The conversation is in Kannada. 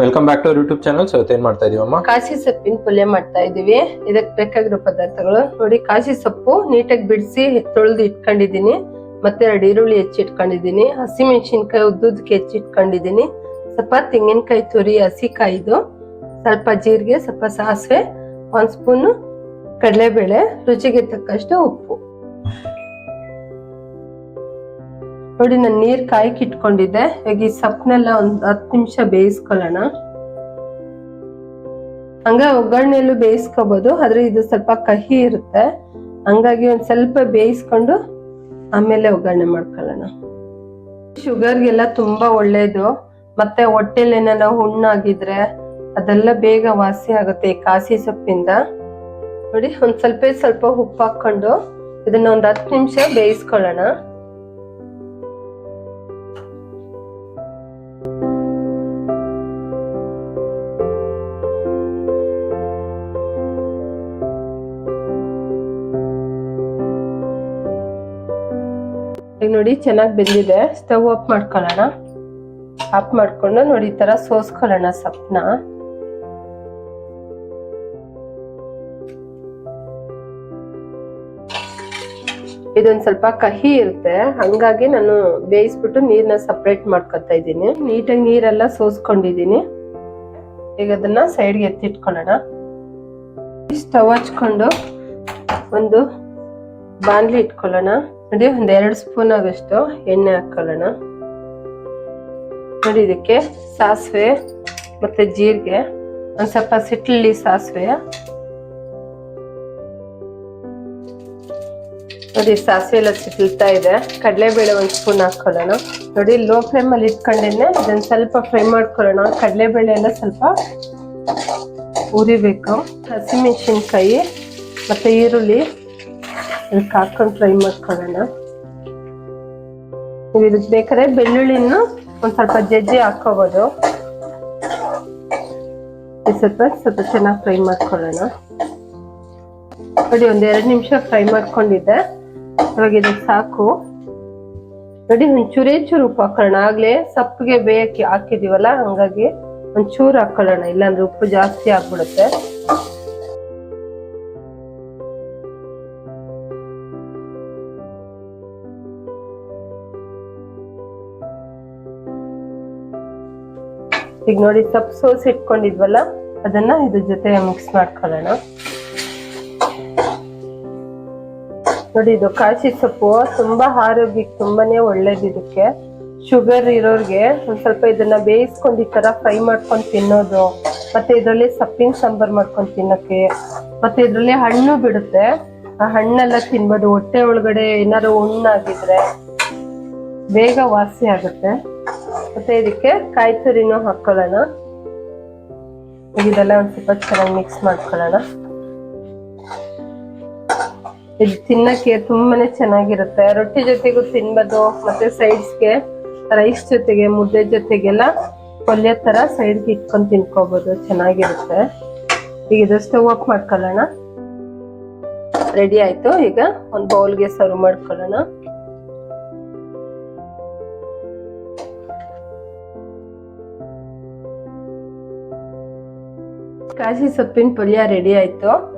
Welcome back to YouTube channel so ಏನ್ ಮಾಡ್ತಾ ಇದೀವಮ್ಮ ಕಾಸಿ ಸೊಪ್ಪಿನ ಪಲ್ಯ ಮಾಡ್ತಾ ಇದೀವಿ. ಇದಕ್ಕೆ ಬೇಕಾಗಿರೋ ಪದಾರ್ಥಗಳು. ನೋಡಿ, ಕಾಶಿ ಸೊಪ್ಪು ನೀಟಾಗಿ ಬಿಡಿಸಿ ತೊಳೆದು ಇಟ್ಕೊಂಡಿದೀನಿ ಮತ್ತೆ ಎರಡು ಈರುಳ್ಳಿ ಹೆಚ್ಚಿ ಇಟ್ಕೊಂಡಿದ್ದೀನಿ ಹಸಿಮೆಣಸಿನ್ಕಾಯಿ ಉದ್ದುದಕ್ಕೆ ಹೆಚ್ಚಿಟ್ಕೊಂಡಿದೀನಿ ಸ್ವಲ್ಪ ತೆಂಗಿನಕಾಯಿ ತುರಿ ಹಸಿ ಕಾಯಿದು ಸ್ವಲ್ಪ ಜೀರಿಗೆ, ಸ್ವಲ್ಪ ಸಾಸಿವೆ, ಒಂದ್ ಸ್ಪೂನು ಕಡಲೆಬೇಳೆ, ರುಚಿಗೆ ತಕ್ಕಷ್ಟು ಉಪ್ಪು. ನೋಡಿ, ನಾನು ನೀರ್ ಕಾಯಕ್ಕೆ ಇಟ್ಕೊಂಡಿದ್ದೆ ಇವಾಗ ಈ ಸೊಪ್ಪನ್ನೆಲ್ಲ ಒಂದು ಹತ್ತು ನಿಮಿಷ ಬೇಯಿಸ್ಕೊಳ್ಳೋಣ. ಹಂಗ ಒಗ್ಗರಣೆಯಲ್ಲೂ ಬೇಯಿಸ್ಕೋಬಹುದು ಆದರೆ ಇದು ಸ್ವಲ್ಪ ಕಹಿ ಇರುತ್ತೆ. ಹಂಗಾಗಿ ಒಂದ್ ಸ್ವಲ್ಪ ಬೇಯಿಸ್ಕೊಂಡು ಆಮೇಲೆ ಒಗ್ಗರಣೆ ಮಾಡ್ಕೊಳ್ಳೋಣ. ಶುಗರ್ಗೆಲ್ಲ ತುಂಬಾ ಒಳ್ಳೇದು. ಮತ್ತೆ ಹೊಟ್ಟೆಲ್ ಏನಾರ ಹುಣ್ಣಾಗಿದ್ರೆ ಅದೆಲ್ಲ ಬೇಗ ವಾಸಿ ಆಗುತ್ತೆ ಈ ಕಾಸಿ ಸೊಪ್ಪಿಂದ. ನೋಡಿ, ಒಂದ್ ಸ್ವಲ್ಪ ಸ್ವಲ್ಪ ಉಪ್ಪು ಹಾಕ್ಕೊಂಡು ಇದನ್ನ ಒಂದ್ ಹತ್ತು ನಿಮಿಷ ಬೇಯಿಸ್ಕೊಳ್ಳೋಣ. ಈಗ ನೋಡಿ, ಚೆನ್ನಾಗಿ ಬೆಂದಿದೆ. ಸ್ಟವ್ ಆಫ್ ಮಾಡ್ಕೊಳ್ಳೋಣ. ಆಫ್ ಮಾಡಿಕೊಂಡು ನೋಡಿ, ಈ ಥರ ಸೋಸ್ಕೊಳ್ಳೋಣ ಸಪ್ನ. ಇದೊಂದು ಸ್ವಲ್ಪ ಕಹಿ ಇರುತ್ತೆ. ಹಂಗಾಗಿ ನಾನು ಬೇಯಿಸ್ಬಿಟ್ಟು ನೀರನ್ನ ಸಪ್ರೇಟ್ ಮಾಡ್ಕೊತಾ ಇದ್ದೀನಿ. ನೀಟಾಗಿ ನೀರೆಲ್ಲ ಸೋಸ್ಕೊಂಡಿದ್ದೀನಿ. ಈಗ ಅದನ್ನ ಸೈಡ್ಗೆ ಎತ್ತಿಟ್ಕೊಳ್ಳೋಣ. ಸ್ಟವ್ ಹಚ್ಕೊಂಡು ಒಂದು ಬಾಣಲಿ ಇಟ್ಕೊಳ್ಳೋಣ. ನೋಡಿ, ಒಂದು ಎರಡು ಸ್ಪೂನ್ ಆಗಷ್ಟು ಎಣ್ಣೆ ಹಾಕೊಳ್ಳೋಣ. ನೋಡಿ, ಇದಕ್ಕೆ ಸಾಸಿವೆ ಮತ್ತು ಜೀರಿಗೆ, ಒಂದು ಸ್ವಲ್ಪ ಸಿಟ್ಲಿ ಸಾಸಿವೆ. ನೋಡಿ, ಸಾಸಿವೆ ಎಲ್ಲ ಸಿಟ್ಲ್ತಾ ಇದೆ. ಕಡಲೆಬೇಳೆ ಒಂದು ಸ್ಪೂನ್ ಹಾಕ್ಕೊಳ್ಳೋಣ ನೋಡಿ ಲೋ ಫ್ಲೇಮಲ್ಲಿ ಇಟ್ಕೊಂಡೇನೆ ಇದನ್ನು ಸ್ವಲ್ಪ ಫ್ರೈ ಮಾಡ್ಕೊಳ್ಳೋಣ. ಕಡಲೆಬೇಳೆ ಎಲ್ಲ ಸ್ವಲ್ಪ ಉರಿಬೇಕು. ಹಸಿಮೆಣಸಿನ್ಕಾಯಿ ಮತ್ತು ಈರುಳ್ಳಿ. ಇದಕ್ಕೆ ಹಾಕೊಂಡು ಫ್ರೈ ಮಾಡ್ಕೊಳ್ಳೋಣ ನೀವು ಇದಕ್ಕೆ ಬೇಕಾದ್ರೆ ಬೆಳ್ಳುಳ್ಳಿನ ಒಂದು ಸ್ವಲ್ಪ ಜಜ್ಜಿ ಹಾಕೋಬೋದು ಸ್ವಲ್ಪ ಸ್ವಲ್ಪ ಚೆನ್ನಾಗಿ ಫ್ರೈ ಮಾಡ್ಕೊಳ್ಳೋಣ. ನೋಡಿ, ಒಂದು ಎರಡು ನಿಮಿಷ ಫ್ರೈ ಮಾಡ್ಕೊಂಡಿದ್ದೆ. ಇವಾಗ ಇದು ಸಾಕು. ನೋಡಿ, ಒಂಚೂರೇ ಚೂರೇ ಉಪ್ಪು ಹಾಕೊಳ್ಳೋಣ. ಆಗಲೇ ಸಪ್ಪಿಗೆ ಬೇಯಕ್ಕೆ ಹಾಕಿದೀವಲ್ಲ, ಹಂಗಾಗಿ ಒಂಚೂರು ಚೂರು ಹಾಕೊಳ್ಳೋಣ. ಇಲ್ಲಾಂದ್ರೆ ಉಪ್ಪು ಜಾಸ್ತಿ ಆಗ್ಬಿಡುತ್ತೆ. ಈಗ ನೋಡಿ ಸೊಪ್ಪು ಸೋಸಿ ಇಟ್ಕೊಂಡಿದ್ವಲ್ಲ, ಅದನ್ನ ಇದ್ರ ಜೊತೆ ಮಿಕ್ಸ್ ಮಾಡ್ಕೊಳ್ಳೋಣ. ನೋಡಿ ಇದು ಕಾಶಿ ಸೊಪ್ಪು, ತುಂಬಾ ಆರೋಗ್ಯಕ್ಕೆ ತುಂಬಾನೇ ಒಳ್ಳೇದು ಇದಕ್ಕೆ. ಶುಗರ್ ಇರೋರ್ಗೆ ಒಂದ್ ಸ್ವಲ್ಪ ಇದನ್ನ ಬೇಯಿಸ್ಕೊಂಡು ಈ ತರ ಫ್ರೈ ಮಾಡ್ಕೊಂಡು ತಿನ್ನೋದು, ಮತ್ತೆ ಇದರಲ್ಲಿ ಸೊಪ್ಪಿನ ಸಾಂಬಾರ್ ಮಾಡ್ಕೊಂಡು ತಿನ್ನಕ್ಕೆ ಮತ್ತೆ ಇದ್ರಲ್ಲಿ ಹಣ್ಣು ಬಿಡುತ್ತೆ. ಆ ಹಣ್ಣೆಲ್ಲ ತಿನ್ಬೋದು ಹೊಟ್ಟೆ ಒಳಗಡೆ ಏನಾದ್ರು ಹುಣ್ಣಾಗಿದ್ರೆ ಬೇಗ ವಾಸಿ ಆಗುತ್ತೆ. ಮತ್ತೆ ಇದಕ್ಕೆ ಕಾಯಿ ತುರಿನೂ ಹಾಕೊಳ್ಳೋಣ. ಇದೆಲ್ಲ ಒಂದ್ ಸ್ವಲ್ಪ ಚೆನ್ನಾಗಿ ಮಿಕ್ಸ್ ಮಾಡ್ಕೊಳ್ಳೋಣ. ಇದು ತಿನ್ನಕ್ಕೆ ತುಂಬಾನೇ ಚೆನ್ನಾಗಿರುತ್ತೆ. ರೊಟ್ಟಿ ಜೊತೆಗೂ ತಿನ್ಬೋದು, ಮತ್ತೆ ಸೈಡ್ಸ್ಗೆ ರೈಸ್ ಜೊತೆಗೆ, ಮುದ್ದೆ ಜೊತೆಗೆಲ್ಲ ಪಲ್ಯ ತರ ಸೈಡ್ಗೆ ಇಟ್ಕೊಂಡು ತಿನ್ಕೋಬಹುದು ಚೆನ್ನಾಗಿರುತ್ತೆ. ಈಗ ಇದು ಸ್ಟವ್ ಆಫ್ ಮಾಡ್ಕೊಳ್ಳೋಣ. ರೆಡಿ ಆಯ್ತು. ಈಗ ಒಂದು ಬೌಲ್ಗೆ ಸರ್ವ್ ಮಾಡ್ಕೊಳ್ಳೋಣ. ಕಾಶಿ ಸೊಪ್ಪಿನ ಪಲ್ಯ ರೆಡಿ ಆಯ್ತು.